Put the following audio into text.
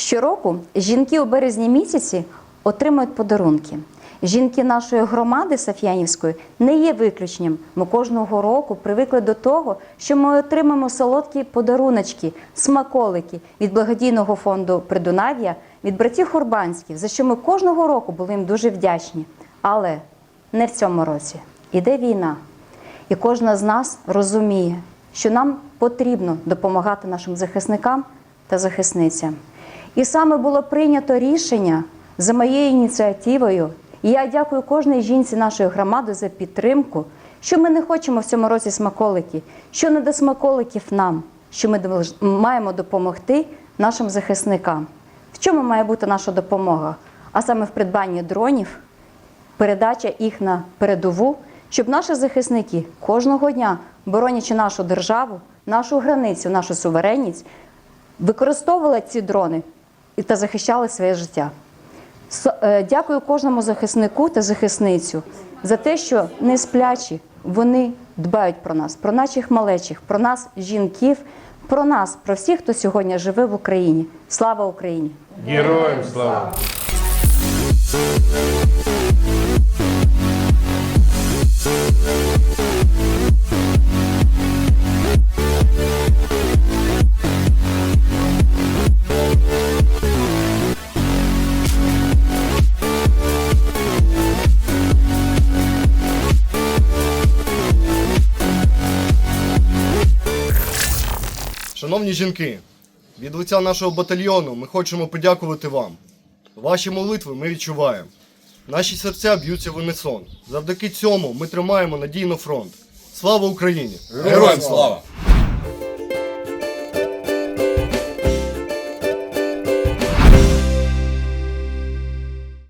Щороку жінки у березні місяці отримують подарунки. Жінки нашої громади Саф'янівської не є виключенням. Ми кожного року привикли до того, що ми отримаємо солодкі подаруночки, смаколики від благодійного фонду Придунав'я, від братів Хурбанських, за що ми кожного року були їм дуже вдячні. Але не в цьому році. Іде війна. І кожна з нас розуміє, що нам потрібно допомагати нашим захисникам та захисницям. І саме було прийнято рішення за моєю ініціативою. І я дякую кожній жінці нашої громади за підтримку, що ми не хочемо в цьому році смаколики, що не до смаколиків нам, що ми маємо допомогти нашим захисникам. В чому має бути наша допомога? А саме в придбанні дронів, передача їх на передову, щоб наші захисники кожного дня, боронячи нашу державу, нашу границю, нашу суверенність, використовували ці дрони та захищали своє життя. Е, Дякую кожному захиснику та захисницю за те, що не сплячі вони дбають про нас, про наших малечих, про нас, жінків, про нас, про всіх, хто сьогодні живе в Україні. Слава Україні! Героям слава! Шановні жінки, від лиця нашого батальйону ми хочемо подякувати вам. Ваші молитви ми відчуваємо. Наші серця б'ються в унісон. Завдяки цьому ми тримаємо надійно фронт. Слава Україні! Героям слава!